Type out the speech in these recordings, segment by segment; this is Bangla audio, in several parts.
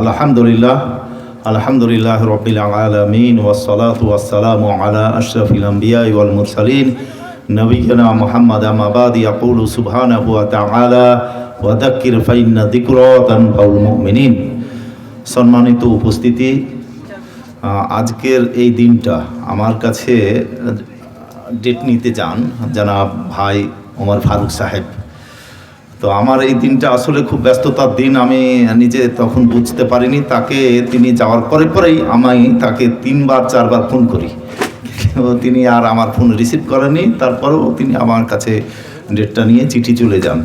আলহামদুলিল্লাহ আলহামদুলিল্লাহ রবিল আলমিন ওসলাত ওয়াসালাম আলা আশরফিল আম্বিয়া মুরসালিন। নবীনা মোহাম্মদ আমাবাদ ইয়াকুল সুবহানাহু ওয়া তাআলা ওয়া ফাইন্না যিকরাতান ফাউল মুমিনিন। সম্মানিত উপস্থিতি আজকের এই দিনটা আমার কাছে ডেট নিতে যান জানাব ভাই ওমর ফারুক সাহেব। তো আমার এই দিনটা আসলে খুব ব্যস্ততার দিন, আমি নিজে তখন বুঝতে পারিনি। তাকে তিনি যাওয়ার পরে পরেই আমি তাকে তিনবার, চারবার ফোন করি। তিনি আর আমার ফোন রিসিভ করেনি। তারপরেও তিনি আমার কাছে ডেটটা নিয়ে চিঠি চলে যান।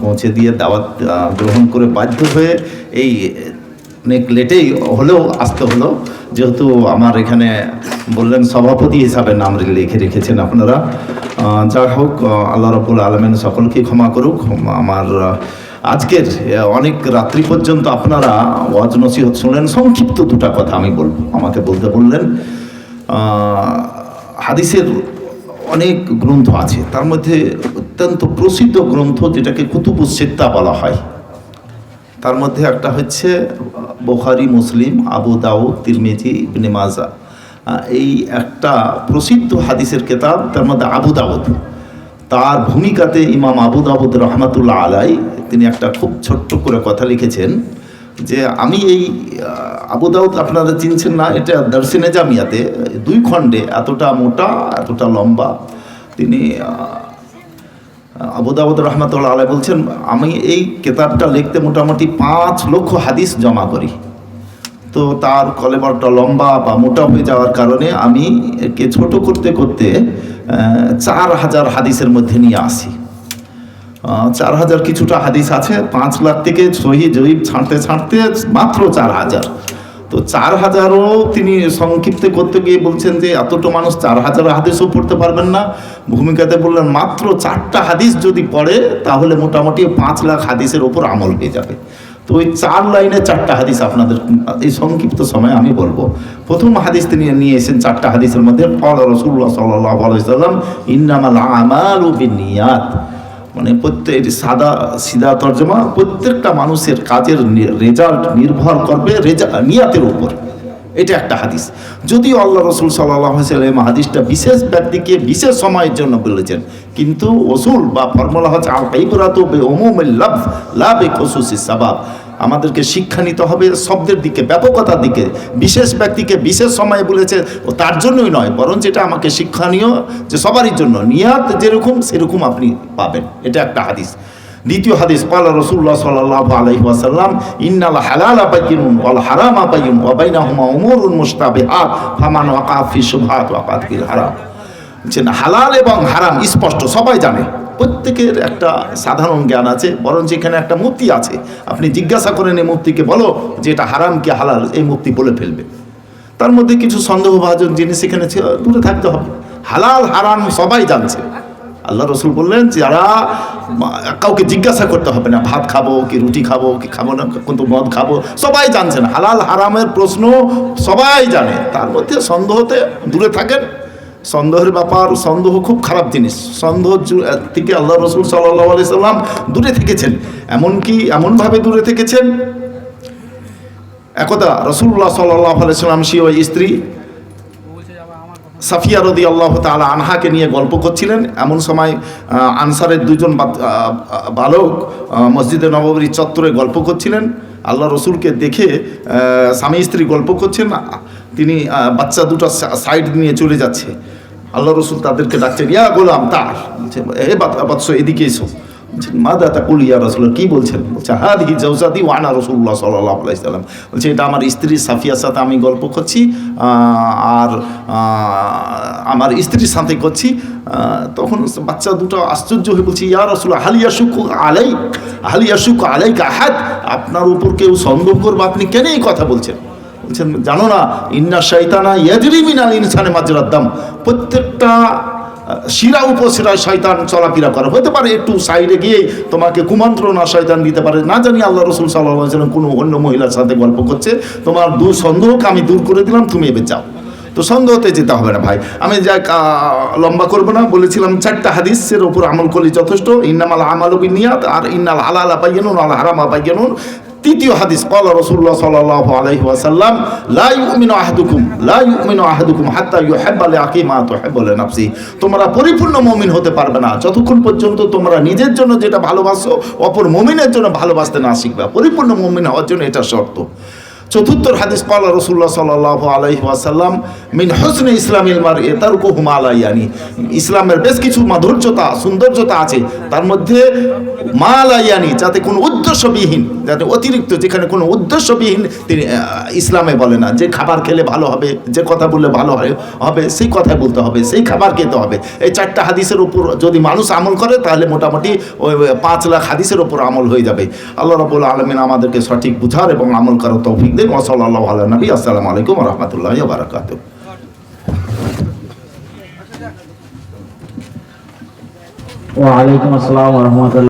পৌঁছে দিয়ে দাওয়াত গ্রহণ করে বাধ্য হয়ে এই অনেক লেটেই হলেও আসতে হলো যেহেতু আমার এখানে বললেন সভাপতি হিসাবে নাম লিখে রেখেছেন আপনারা। যা হোক আল্লাহ রবুল আলমেন সকলকে ক্ষমা করুক। আমার আজকের অনেক রাত্রি পর্যন্ত আপনারা ওয়াজ নসিহত শুনলেন। সংক্ষিপ্ত দুটা কথা আমি বলব। আমাকে বলতে বললেন হাদিসের অনেক গ্রন্থ আছে। তার মধ্যে অত্যন্ত প্রসিদ্ধ গ্রন্থ যেটাকে কুতুবুসেত্তা বলা হয়। তার মধ্যে একটা হচ্ছে, বোখারি, মুসলিম, আবু দাউদ, তিরমিজি, ইবনে মাজা। এই একটা প্রসিদ্ধ হাদিসের কেতাব, তার মধ্যে আবু দাউদ। তার ভূমিকাতে ইমাম আবু দাউদ রহমাতুল্লাহ আলাই, তিনি একটা খুব ছোট্ট করে কথা লিখেছেন যে, আমি এই আবু দাউদ আপনারা চিনছেন না, এটা দর্শনে জামিয়াতে, দুই খণ্ডে, এতটা মোটা, এতটা লম্বা। তিনি আহ, আবু দাউদ রহমতুল্লাহ আলাই বলছেন আমি এই কেতাবটা লিখতে মোটামুটি পাঁচ লক্ষ হাদিস জমা করি। তো তার কলেবরটা লম্বা বা মোটা হয়ে যাওয়ার কারণে আমি একে ছোট করতে করতে চার হাজার হাদিসের মধ্যে নিয়ে আসি। চার হাজার কিছুটা হাদিস আছে পাঁচ লাখ থেকে সহি জয়ীব ছাঁটতে ছাঁটতে মাত্র চার হাজার। তো চার হাজারও তিনি সংক্ষিপ্ত করতে গিয়ে বলছেন যে এতটা মানুষ চার হাজার হাদিসও পড়তে পারবেন না। ভূমিকাতে বললেন, মাত্র চারটা হাদিস যদি পড়ে, তাহলে মোটামুটি পাঁচ লাখ হাদিসের ওপর আমল হয়ে যাবে। তো ওই চার লাইনে চারটা হাদিস আপনাদের, এই সংক্ষিপ্ত সময় আমি বলব। প্রথম হাদিস তিনি নিয়ে এসেছেন চারটা হাদিসের মধ্যে ফল রসুল্লাহ সাল্লাহ আলাইসাল্লাম ইন্নামাল আমাল বিনিয়াত মানে প্রত্যেক সাদা, সিধা তর্জমা প্রত্যেকটা মানুষের কাজের রেজাল্ট নির্ভর করবে রেজা নিয়াতের উপর। এটা একটা হাদিস। যদিও আল্লাহ রসুল সাল্লাম হাদিসটা বিশেষ ব্যক্তিকে বিশেষ সময়ের জন্য বলেছেন, কিন্তু ওসুল বা ফর্মুলা হচ্ছে আল লাভ লাভ এ খসুসি সাবাব আমাদেরকে শিক্ষা নিতে হবে শব্দের দিকে, ব্যাপকতার দিকে, বিশেষ ব্যক্তিকে বিশেষ সময়ে বলেছে, ও তার জন্যই নয় বরং যেটা আমাকে শিক্ষণীয় যে সবারই জন্য, নিয়াত যেরকম সেরকম আপনি পাবেন। এটা একটা হাদিস। দ্বিতীয় হাদিস পালা রসুল্লাহ সাল্লাহ আলহি ওয়াসাল্লাম, ইন্নাল হালাল আবাইনুন ওয়াল হারাম আবাইন ওয়াবাইনাহুমা উমরুন মুস্তাবিহাত ফামান ওয়াকাফি সুবহাত ওয়াকাত হারাম। হালাল এবং হারাম স্পষ্ট, সবাই জানে। প্রত্যেকের একটা সাধারণ জ্ঞান আছে, বরঞ্চ এখানে একটা মুক্তি আছে। আপনি জিজ্ঞাসা করেন এই মুক্তিকে বলো যে এটা হারাম কি হালাল? এই মুক্তি বলে ফেলবে। তার মধ্যে কিছু সন্দেহভাজন জিনিস এখানে দূরে থাকতে হবে। হালাল, হারাম সবাই জানছে। আল্লাহ রসুল বললেন যারা কাউকে জিজ্ঞাসা করতে হবে না, ভাত খাব কি রুটি খাব কি খাব না, কিন্তু মদ খাব, সবাই জানছেন হালাল, হারামের প্রশ্ন সবাই জানে। তার মধ্যে সন্দেহতে দূরে থাকেন। সন্দেহের ব্যাপার, সন্দেহ খুব খারাপ জিনিস। সন্দেহ থেকে আল্লাহ রসুল সাল্লাহ আলি সাল্লাম দূরে থেকেছেন। এমনকি এমনভাবে দূরে থেকেছেন, একদা রসুল্লাহ সাল্লাহ আলাইসাল্লাম সে ওই স্ত্রী সাফিয়া রদি আল্লাহ তালা আনহাকে নিয়ে গল্প করছিলেন। এমন সময় আনসারের দুজন বালক মসজিদে নববরী চত্বরে গল্প করছিলেন। আল্লাহ রসুলকে দেখে স্বামী স্ত্রী গল্প করছেন। তিনি বাচ্চা দুটো সাইড নিয়ে চলে যাচ্ছে। আল্লাহ রসুল তাদেরকে ডাকছেন ইয়া গোলাম তার। বলছে, হে বাত- বৎস এদিকে এসো। বলছেন মাদা কুল কুলিয়া রসুল কি বলছেন? বলছে হাদি জৌসাদি ওয়ানা রসুল্লাহ সাল্লাহ আলাইসাল্লাম বলছে এটা আমার স্ত্রী সাফিয়ার সাথে আমি গল্প করছি আর আমার স্ত্রীর সাথে করছি। তখন বাচ্চা দুটো আশ্চর্য হয়ে বলছে ইয়া রসুল হালিয়া সুখ আলাই হালিয়া সুখ আলাই কাহাদ আপনার উপর কেউ সন্দেহ করবে আপনি কেন এই কথা বলছেন? জানো না, ইন্না শৈতানা ইয়াজরি মিনাল ইনসানে মাজরাদ্দাম। প্রত্যেকটা শিরা উপশিরায় শয়তান চলাফেরা করে। হতে পারে একটু সাইডে গিয়ে তোমাকে কুমন্ত্রণা শয়তান দিতে পারে। না জানি আল্লাহ রসুল সাল্লাম কোনো অন্য মহিলার সাথে গল্প করছে। তোমার দু সন্দেহকে আমি দূর করে দিলাম, তুমি এবার যাও। তো সন্দেহতে যেতে হবে না ভাই। আমি যা লম্বা করব না। বলেছিলাম, চারটা হাদিসের ওপর আমল করলে যথেষ্ট। ইন্নামাল আমাল নিয়াত আর ইন্নাল হালাল আপাইয়ানুন আল হারাম আপাইয়ানুন তৃতীয় হাদিস, কল রসুল্লাহ সাল্লাহ আলহি আসাল্লাম আহাদুকুম লাই উমিন আহাদুকুম হাত্তা ইউ ইউহিব্বা আকি মা তো তুহিব্বু নাফসি তোমরা পরিপূর্ণ মমিন হতে পারবে না। যতক্ষণ পর্যন্ত তোমরা নিজের জন্য যেটা ভালোবাসো, অপর মমিনের জন্য ভালোবাসতে না শিখবে। পরিপূর্ণ মমিন হওয়ার জন্য এটা শর্ত। চতুর্থ হাদিস কলা রসুল্লাহ সাল্লাহ আলহি ওয়াসাল্লাম, মিন হোসনে ইসলামিল মার এ তার কুহুমা আলাইয়ানি ইসলামের বেশ কিছু মাধুর্যতা, সৌন্দর্যতা আছে। তার মধ্যে মা আলাইয়ানি যাতে কোনো উদ্দেশ্যবিহীন, যাতে অতিরিক্ত, যেখানে কোনো উদ্দেশ্যবিহীন তিনি ইসলামে বলে না, যে খাবার খেলে ভালো হবে, যে কথা বললে ভালো হবে, সেই কথাই বলতে হবে, সেই খাবার খেতে হবে। এই চারটা হাদিসের উপর যদি মানুষ আমল করে, তাহলে মোটামুটি ওই পাঁচ লাখ হাদিসের উপর আমল হয়ে যাবে। আল্লাহ রবুল আলমিন আমাদেরকে সঠিক বুঝার এবং আমল করার তৌফিক দেন ওসল্লাহ নবী আসসালামু আলাইকুম রহমতুল্লাহ বারাকাতু ওয়ালাইকুম আসসালাম রহমতুল্লাহ।